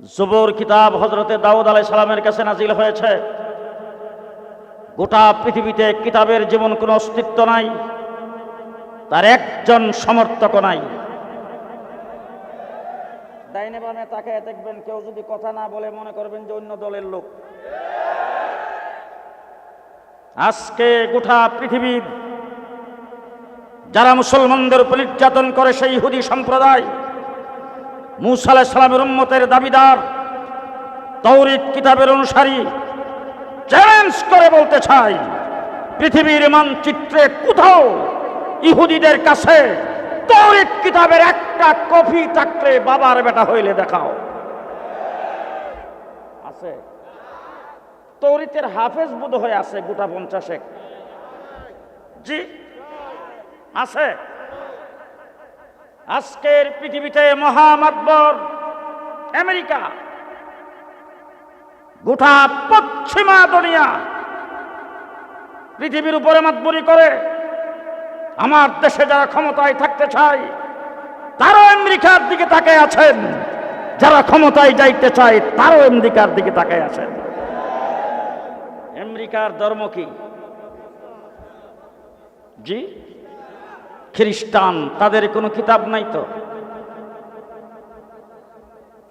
জুবুর কিতাব হজরতে দাউদ আলাই সালামের কাছে নাজিল হয়েছে। গোটা পৃথিবীতে কিতাবের যেমন কোনো অস্তিত্ব নাই, তার একজন সমর্থক নাই। ডাইনে তাকে দেখবেন কেউ যদি কথা না বলে মনে করবেন যে অন্য দলের লোক। আজকে গোটা পৃথিবীর যারা মুসলমানদের উপর নির্যাতন করে সেই হুদি সম্প্রদায় মুসা আলাহ দাবিদার তৌরিক কিতাবের অনুসারী চ্যালেঞ্জ করে বলতে চাই, পৃথিবীর মানচিত্রে কোথাও ইহুদিদের কাছে তৌরিক কিতাবের একটা কপি থাকলে বাবার বেটা হইলে দেখাও। আছে? তৌরিতের হাফেজ বোধ হয়ে আছে গোটা পঞ্চাশেক। জি? আছে? আজকের পৃথিবীতে মহামাতবর আমেরিকা, গোটা পশ্চিমা দুনিয়া পৃথিবীর উপরে মাতবরি করে আমার দেশে যারা ক্ষমতায় থাকতে চায়, তারও আমেরিকার দিকে তাকায় আছেন। যারা ক্ষমতায় যাইতে চায়, তারও আমেরিকার দিকে তাকায় আছেন। আমেরিকার ধর্ম কি? জি? খ্রিস্টান, তাদের কোনো কিতাব নাই তো?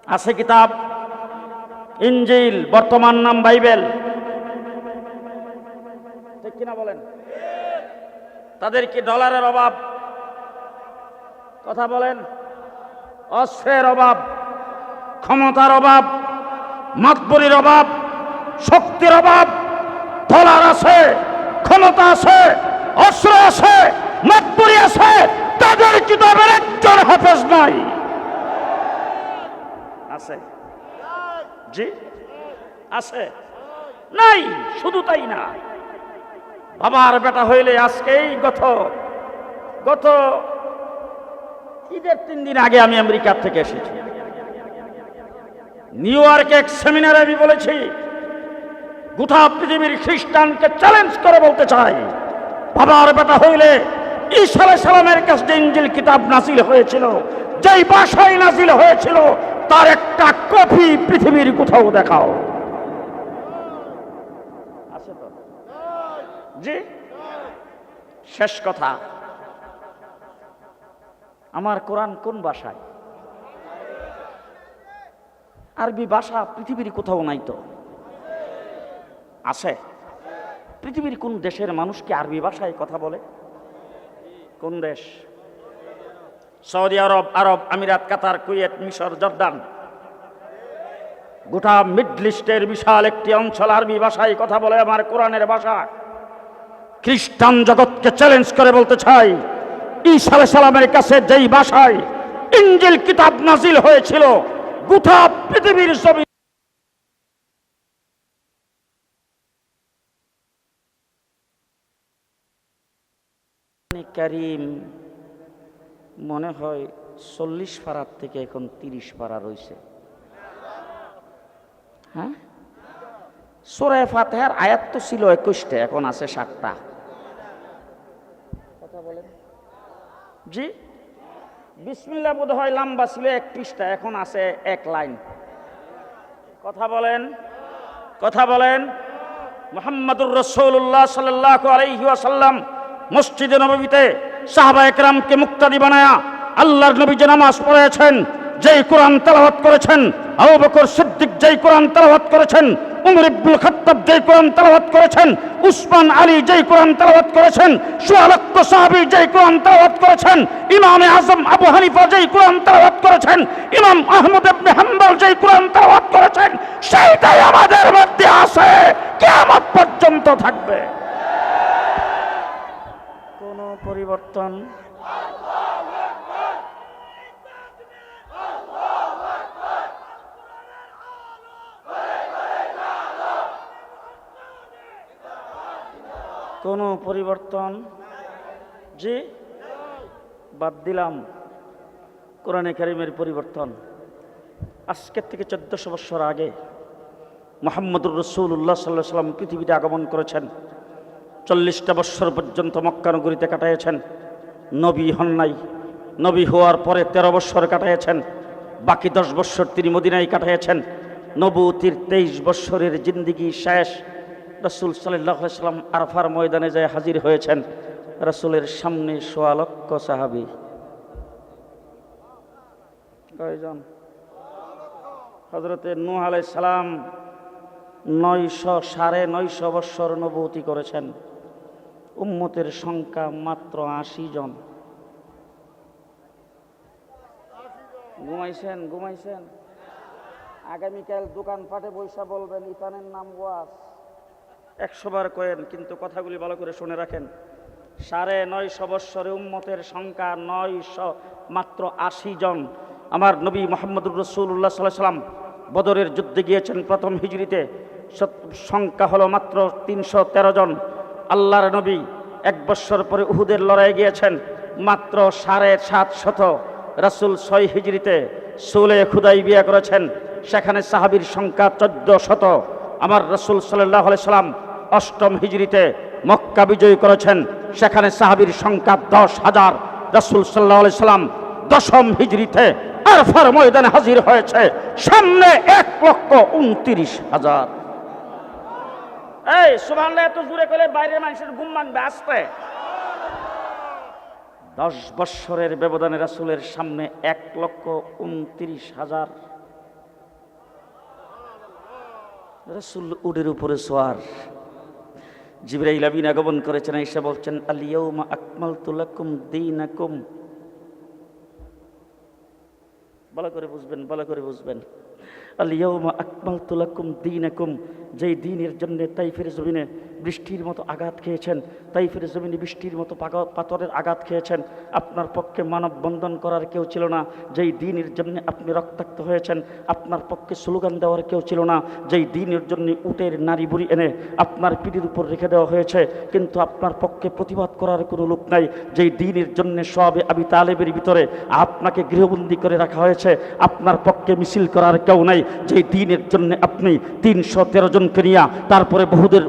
আছে কিতাব? ইঞ্জিল, বর্তমান নাম বাইবেল। ঠিক কিনা বলেন? তাদের কি ডলারের অভাব? কথা বলেন। অস্ত্রের অভাব, ক্ষমতার অভাব মাতবরির অভাব, শক্তির অভাব ডলার আছে, ক্ষমতা আছে, অস্ত্র আছে। মাতবরি আছে, তাদের কিতাবের একজন হাফেজ নাই। আছে? জি? আছে? নাই, শুধু তাই না। বাবার বেটা হইলে আজকেই গত গত ঈদের তিন দিন আগে আমি আমেরিকার থেকে এসেছি। নিউ ইয়র্কে এক সেমিনারে আমি বলেছি, গোটা পৃথিবীর খ্রিস্টানকে চ্যালেঞ্জ করে বলতে চাই, বাবার বেটা হইলে সালামের কাছে যে ইঞ্জিল কিতাব নাজিল হয়েছিল, যেই ভাষায় নাজিল হয়েছিল, তার একটা কপি পৃথিবীর কোথাও দেখাও। জি? শেষ কথা। আমার কোরআন কোন ভাষায়? আরবি ভাষা পৃথিবীর কোথাও নাই তো? আছে? পৃথিবীর কোন দেশের মানুষ কি আরবি ভাষায় কথা বলে? কোন দেশ? সৌদি আরব আরব আমিরাত, কাতার, কুয়েত, মিশর, জর্দান। গোটা মিডল ইস্টের বিশাল একটি অঞ্চল আরবি ভাষায় কথা বলে আমার কোরআনের ভাষা। খ্রিস্টান জগৎকে চ্যালেঞ্জ করে বলতে চাই, ঈসা সালামের কাছে যেই ভাষায় ইঞ্জিল কিতাব নাজিল হয়েছিল, গোটা পৃথিবীর ছবি করিম, মনে হয় চল্লিশ পাড়ার থেকে এখন তিরিশ পাড়া রয়েছে। হ্যাঁ? সোরায় ফাতেহার আয়াত তো ছিল একুশটা, এখন আছে সাতটা। কথা বলেন। জি? বিসমিল্লা বোধ হয় লম্বা ছিল এক পৃষ্ঠা এখন আছে এক লাইন। কথা বলেন। কথা বলেন। মোহাম্মদুর রসৌল্লাহ সাল্লাহ আলাইহি ওয়াসাল্লাম মসজিদে নবীতে সাহাবা একরামকে মুক্তাদি বানায়া আল্লাহর নবী যে নামাজ পড়েছেন, যেই কোরআন তেলাওয়াত করেছেন, আবু বকর সিদ্দিক যেই কোরআন তেলাওয়াত করেছেন, উমর খাত্তাব যেই কোরআন তেলাওয়াত করেছেন, উসমান আলী যেই কোরআন তেলাওয়াত করেছেন সুয়ালক্ত সাহাবী যেই কোরআন তেলাওয়াত করেছেন, ইমাম আজম আবু হানিফা যেই কোরআন তেলাওয়াত করেছেন, ইমাম আহমদ ইবনে হাম্বল যেই কোরআন তেলাওয়াত করেছেন, সেইটাই আমাদের মধ্যে আছে। কিয়ামত পর্যন্ত থাকবে। পরিবর্তন। কোনো পরিবর্তন? জি, বাদ দিলাম। কোরআনে কারিমের পরিবর্তন। আজকের থেকে চোদ্দশো বৎসর আগে মোহাম্মদুর রসুল্লাহ সাল্লাহ সাল্লাম পৃথিবীতে আগমন করেছেন। চল্লিশটা বৎসর পর্যন্ত মক্কানগরীতে কাটাইয়েছেন। নবী হন নাই। নবী হওয়ার পরে তেরো বৎসর কাটাইয়েছেন। বাকি দশ বৎসর তিনি মদিনায় কাটাইয়াছেন। নবুতির তেইশ বৎসরের জিন্দিগি শেষ। রসুল সাল্লাম আরফার ময়দানে যায় হাজির হয়েছেন। রসুলের সামনে সোয়া লক্ষ সাহাবি। কয়জন? হজরতে নূহ আলাই সালাম নয়শো সাড়ে নয়শো বৎসর নবুতি করেছেন। উম্মতের সংখ্যা মাত্র আশি জন। ঘুমাইছেন ঘুমাইছেন? আগামীকাল দোকানপাটে বৈশা বলবেন, ইতানের নাম ওয়াস একশো বার কয়েন, কিন্তু কথাগুলি ভালো করে শুনে রাখেন। সাড়ে নয়শো বৎসরে উম্মতের সংখ্যা নয়শো মাত্র আশি জন। আমার নবী মোহাম্মদুর রসুল্লাহ সাল্লাহ সাল্লাম বদরের যুদ্ধে গিয়েছেন প্রথম হিজড়িতে। সংখ্যা হলো মাত্র তিনশো তেরো জন। আল্লাহর নবী এক বৎসর পরে উহুদের লড়াই গিয়েছেন, মাত্র সাড়ে সাত শত রাসুল ছয় হিজড়িতে সুলে খুদাই বিয়া করেছেন। সেখানে সাহাবির সংখ্যা চোদ্দ শত। আমার রসুল সাল্লাহ সাল্লাম অষ্টম হিজড়িতে মক্কা বিজয় করেছেন। সেখানে সাহাবির সংখ্যা দশ হাজার। রসুল সাল্লাহ সাল্লাম দশম হিজড়িতে আরফার ময়দানে হাজির হয়েছে। সামনে এক লক্ষ উনত্রিশ হাজার। এই সুভান এত জুড়ে করে বাইরের মানুষের ঘুম মানবে আসতে। দশ বৎসরের ব্যবধানে রাসুলের সামনে এক লক্ষ উনত্রিশ হাজার রাসুল উডের উপরে সোয়ার। জিবরাইল আমিন আগমন করেছেন এসে বলছেন আলিয়াউমা আকমাল তুলাকুম দিনাকুম। ভালো করে বুঝবেন, ভালো করে বুঝবেন। আলিয়াউমা আকমাল তুলাকুম দিন যেই দিনের জন্য তাইফের জমিনে বৃষ্টির মতো আঘাত খেয়েছেন, তাইফের জমিনে বৃষ্টির মতো পাথরের আঘাত খেয়েছেন, আপনার পক্ষে মানববন্ধন করার কেউ ছিল না, যেই দিনের জন্য আপনি রক্তাক্ত হয়েছেন, আপনার পক্ষে স্লোগান দেওয়ার কেউ ছিল না, যেই দিনের জন্য উটের নারী বুড়ি এনে আপনার পিঠের উপর রেখে দেওয়া হয়েছে, কিন্তু আপনার পক্ষে প্রতিবাদ করার কোনো লোক নাই, যেই দিনের জন্য সবে আবি তালেবের ভিতরে আপনাকে গৃহবন্দী করে রাখা হয়েছে, আপনার পক্ষে মিছিল করার কেউ নাই, যেই দিনের জন্য আপনি তিনশো তেরো জনকে নিয়ে, তারপরে বহুদের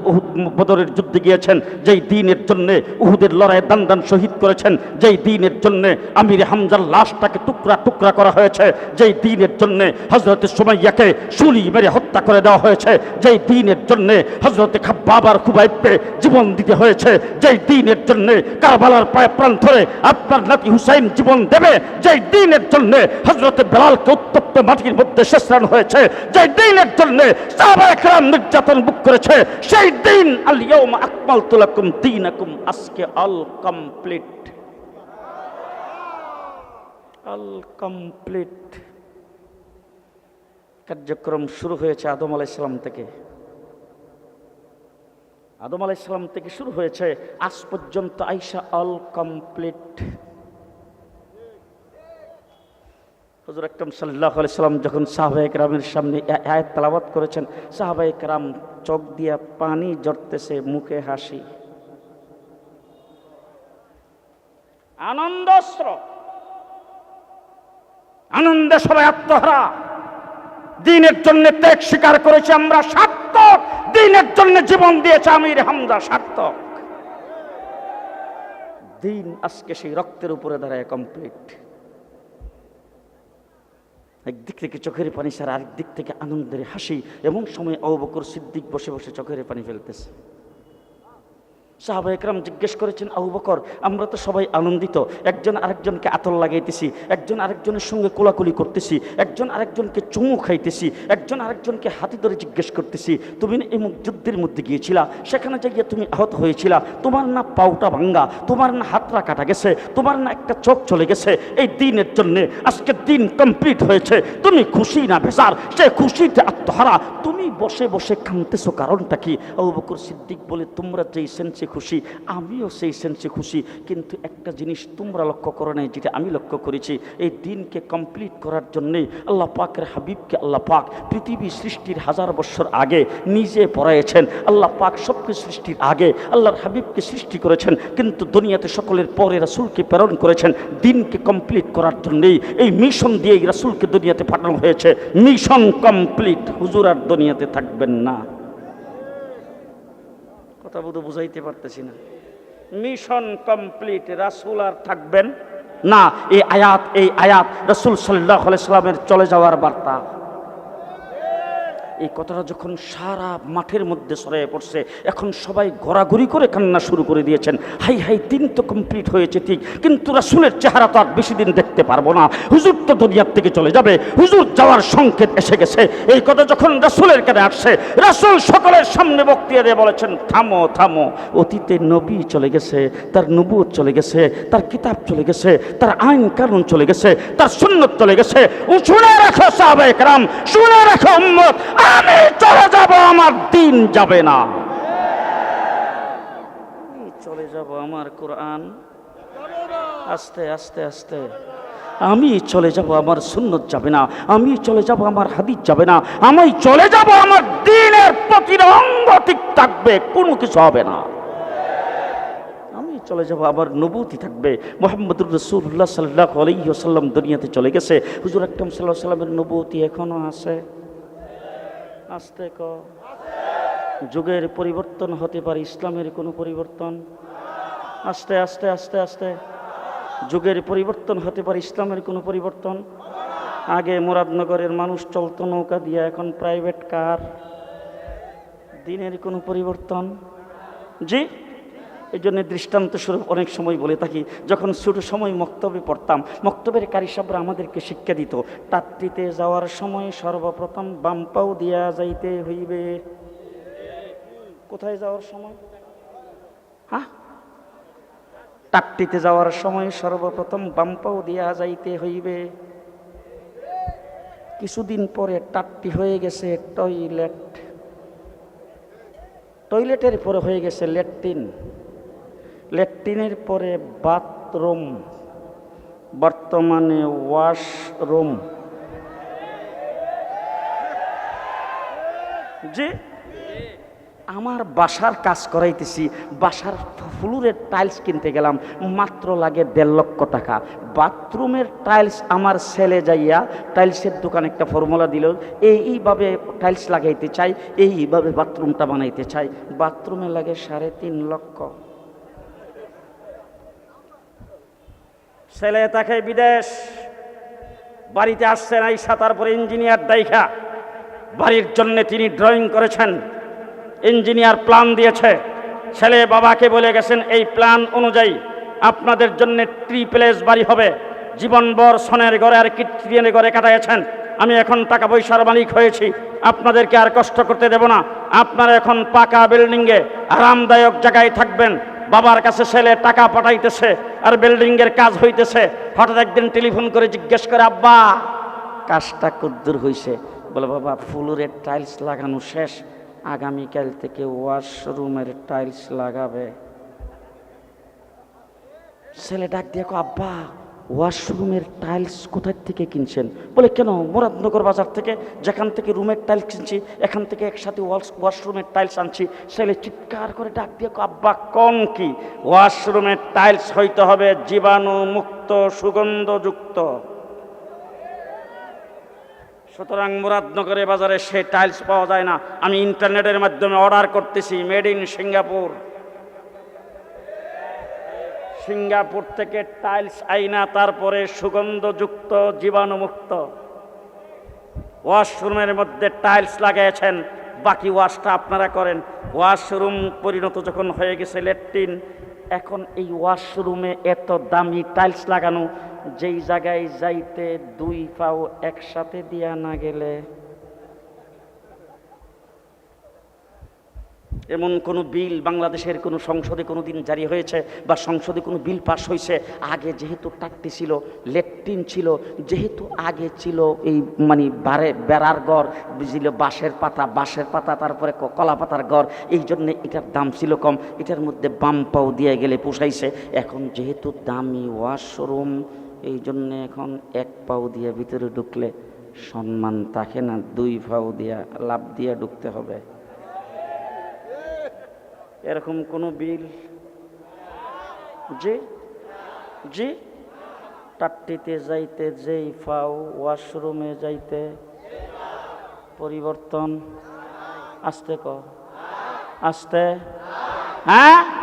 বদরের যুদ্ধে গিয়েছেন, যেই দিনের জন্য উহুদের লড়াই দান দান শহীদ করেছেন, যেই দিনের জন্য আমির হামজার লাশটাকে টুকরা টুকরা করা হয়েছে, যেই দিনের জন্য হজরত সুমাইয়াকে শুলি মেরে হত্যা করে দেওয়া হয়েছে, যেই দিনের জন্য হজরতে বাবার খুবাইপকে জীবন দিতে হয়েছে, যেই দিনের জন্য কারবালার পায়ে প্রাণ ধরে আপনার নাতি হুসাইন জীবন দেবে, যেই দিনের জন্য হজরতে বেলালকে উত্তপ্ত মাটির মধ্যে শেষরান হয়েছে, যেই দিনের জন্য নির্যাতন বুক করেছে, সেই দিন আল ইয়াউমা আকমালতু আজকে অল কমপ্লিট অল কমপ্লিট কার্যক্রম শুরু হয়েছে আদম আলাইসালাম থেকে। আদম আলাইসালাম থেকে শুরু হয়েছে, আজ পর্যন্ত আইসা অল কমপ্লিট হজর আকরম সাল্লাহ সাল্লাম যখন সাহাবাহিক রামের সামনে আয়াত তালাবাত করেছেন সাহাবাহিক রাম চোখ দিয়া পানি জড়তেছে মুখে হাসি। আনন্দস্ত্র আনন্দে সবাই আত্মহারা। দিনের জন্য ত্যাগ স্বীকার করেছি আমরা, সার্থক। দিনের জন্য জীবন দিয়েছে আমির হামজা, সার্থক। দিন আজকে সেই রক্তের উপরে দাঁড়ায় কমপ্লিট একদিক থেকে চোখের পানি ছাড়া আরেক দিক থেকে আনন্দের হাসি এবং সময় অবকর সিদ্দিক বসে বসে চোখের পানি ফেলতেছে। সাহাবা একরাম জিজ্ঞেস করেছেন, আবু বকর, আমরা তো সবাই আনন্দিত। একজন আরেকজনকে আতল লাগাইতেছি, একজন আরেকজনের সঙ্গে কোলাকুলি করতেছি, একজন আরেকজনকে চুমু খাইতেছি, একজন আরেকজনকে হাতি ধরে জিজ্ঞেস করতেছি, তুমি এই যুদ্ধের মধ্যে গিয়েছিলা, সেখানে যাইয়া তুমি আহত হয়েছিলা, তোমার না পাউটা ভাঙ্গা, তোমার না হাতরা কাটা গেছে, তোমার না একটা চোখ চলে গেছে, এই দিনের জন্যে আজকে দিন কমপ্লিট হয়েছে, তুমি খুশি না বেসার সে খুশিতে আত্মহারা, তুমি বসে বসে কাঁদতেছো, কারণটা কি? আবু বকর সিদ্দিক বলে, তোমরা যেই সেন্সে খুশি, আমিও সেই সেন্সে খুশি। কিন্তু একটা জিনিস তোমরা লক্ষ্য করো নাই, যেটা আমি লক্ষ্য করেছি, এই দিনকে কমপ্লিট করার জন্যেই আল্লাহ পাকের হাবিবকে আল্লাহ পাক পৃথিবী সৃষ্টির হাজার বছর আগে নিজে পড়াইছেন আল্লাহ পাক সবকে সৃষ্টির আগে আল্লাহর হাবিবকে সৃষ্টি করেছেন, কিন্তু দুনিয়াতে সকলের পরে রাসুলকে প্রেরণ করেছেন। দিনকে কমপ্লিট করার জন্যেই এই মিশন দিয়েই রাসুলকে দুনিয়াতে পাঠানো হয়েছে। মিশন কমপ্লিট হুজুর আর দুনিয়াতে থাকবেন না। কথা বোধ বুঝাইতে পারতেছি না। মিশন কমপ্লিট রাসুল আর থাকবেন না। এই আয়াত এই আয়াত রসুল সাল্লাহ সাল্লামের চলে যাওয়ার বার্তা। এই কথাটা যখন সারা মাঠের মধ্যে সরাইয়ে পড়ছে, এখন সবাই ঘোরাঘুরি করে কান্না শুরু করে দিয়েছেন। হাই হাই, দিন তো কমপ্লিট হয়েছে ঠিক, কিন্তু রাসুলের চেহারা তো আর বেশি দিন দেখতে পারব না। হুজুর তো দুনিয়ার থেকে চলে যাবে, হুজুর যাওয়ার সংকেত এসে গেছে। এই কথা যখন রাসুলের কানে আসছে, রাসুল সকলের সামনে বক্তিয়া দিয়ে বলেছেন, থামো থামো। অতীতে নবী চলে গেছে, তার নবুত চলে গেছে, তার কিতাব চলে গেছে, তার আইন কানুন চলে গেছে, তার সুন্নত চলে গেছে। শুনে রাখো শুনে রাখো আমি চলে যাব, আমার দিন যাবে না। চলে যাব আমার কোরআন। আস্তে আস্তে আস্তে। আমি চলে যাব আমার সুন্নত যাবে না। আমি চলে যাব আমার হাদিস যাবে না। আমি চলে যাব আমার দিনের প্রতিটা অঙ্গ ঠিক থাকবে, কোনো কিছু হবে না। আমি চলে যাব আবার নবুতি থাকবে। মোহাম্মদুর রসুল্লাহ সাল্লাহ আলাইসাল্লাম দুনিয়াতে চলে গেছে। হুজুর আকরম সাল্লাহ সাল্লামের নবুতি এখনও আছে। আস্তে ক যুগের পরিবর্তন হতে পারে, ইসলামের কোনো পরিবর্তন। আস্তে আস্তে আস্তে আস্তে যুগের পরিবর্তন হতে পারে, ইসলামের কোনো পরিবর্তন। আগে মুরাদনগরের মানুষ চলতো নৌকা দিয়ে, এখন প্রাইভেট কার। দিনের কোনো পরিবর্তন। জি? এই জন্য দৃষ্টান্ত স্বরূপ অনেক সময় বলে থাকি, যখন ছোটো সময় মক্তবে পড়তাম মক্তবের কারি আমাদেরকে শিক্ষা দিত টাট্টিতে যাওয়ার সময় সর্বপ্রথম বাম্পাও দিয়া যাইতে হইবে। কোথায় যাওয়ার সময়? হ্যাঁ? টাট্টিতে যাওয়ার সময় সর্বপ্রথম বাম্পাও দিয়া যাইতে হইবে। কিছুদিন পরে টাট্টি হয়ে গেছে টয়লেট। টয়লেটের পরে হয়ে গেছে ল্যাট্রিন ল্যাট্রিনের পরে বাথরুম, বর্তমানে ওয়াশরুম। যে আমার বাসার কাজ করাইতেছি। বাসার ফ্লোরের টাইলস কিনতে গেলাম, মাত্র লাগে দেড় লক্ষ টাকা। বাথরুমের টাইলস আমার ছেলে যাইয়া টাইলসের দোকান একটা ফর্মুলা দিল, এইভাবে টাইলস লাগাইতে চাই, এইভাবে বাথরুমটা বানাইতে চাই। বাথরুমে লাগে সাড়ে তিন লক্ষ। ছেলে তাকে বিদেশ বাড়িতে আসছেন এই সাতার পরে ইঞ্জিনিয়ার দাইখা বাড়ির জন্য তিনি ড্রয়িং করেছেন, ইঞ্জিনিয়ার প্ল্যান দিয়েছে। ছেলে বাবাকে বলে গেছেন, এই প্ল্যান অনুযায়ী আপনাদের জন্য ট্রি প্লেস বাড়ি হবে। জীবনভর সনের ঘরে আর কিট্রিয়ানের ঘরে কাটাইছেন আমি এখন টাকা পয়সার মালিক হয়েছি। আপনাদেরকে আর কষ্ট করতে দেব না। আপনারা এখন পাকা বিল্ডিংয়ে আরামদায়ক জায়গায় থাকবেন। বাবার কাছে ছেলে টাকা পাঠাইতেছে আর বিল্ডিংয়ের কাজ হইতেছে, হঠাৎ একদিন টেলিফোন করে জিজ্ঞেস করে, আব্বা, কাজটা কদ্দূর হইছে? বলে, বাবা, ফুলুরের টাইলস লাগানো শেষ, আগামীকাল থেকে ওয়াশরুমের টাইলস লাগাবে। ছেলে ডাক দিয়ে আব্বা ওয়াশরুমের টাইলস কোথায় থেকে কিনছেন? বলে, কেন? মুরাদনগর বাজার থেকে যেখান থেকে রুমের টাইলস কিনছি, এখান থেকে একসাথে ওয়াশ, ওয়াশরুমের টাইলস আনছি। সেলে চিৎকার করে ডাক দিয়ে আব্বা কম কি? ওয়াশরুমের টাইলস হইতে হবে জীবাণু মুক্ত সুগন্ধযুক্ত। সুতরাং মুরাদনগরে বাজারে সে টাইলস পাওয়া যায় না। আমি ইন্টারনেটের মাধ্যমে অর্ডার করতেছি, মেড ইন সিঙ্গাপুর। সিঙ্গাপুর থেকে টাইলস আইনা, তারপরে সুগন্ধযুক্ত জীবাণুমুক্ত। ওয়াশরুমের মধ্যে টাইলস লাগাইছেন বাকি ওয়াশটা আপনারা করেন। ওয়াশরুম পরিণত যখন হয়ে গেছে ল্যাট্রিন এখন এই ওয়াশরুমে এত দামি টাইলস লাগানো, যেই জায়গায় যাইতে দুই পাও একসাথে দিয়া না গেলে এমন কোনো বিল বাংলাদেশের কোনো সংসদে কোনো দিন জারি হয়েছে বা সংসদে কোনো বিল পাস হয়েছে? আগে যেহেতু টাকটি ছিল, লেট্রিন ছিল, যেহেতু আগে ছিল এই মানে বারে বেড়ার ঘর, ছিল বাঁশের পাতা বাঁশের পাতা, তারপরে কলা পাতার ঘর, এই জন্যে এটার দাম ছিল কম। এটার মধ্যে বাম পাও দিয়ে গেলে পোষাইছে। এখন যেহেতু দামি ওয়াশরুম, এই জন্যে এখন এক পাও দিয়ে ভিতরে ঢুকলে সম্মান থাকে না, দুই পাও দিয়া লাভ দিয়ে ঢুকতে হবে। এরকম কোনো বিল? জি? জি? টাট্টিতে যাইতে যেই ফাও ওয়াশরুমে যাইতে পরিবর্তন। আসতে ক আসতে? হ্যাঁ?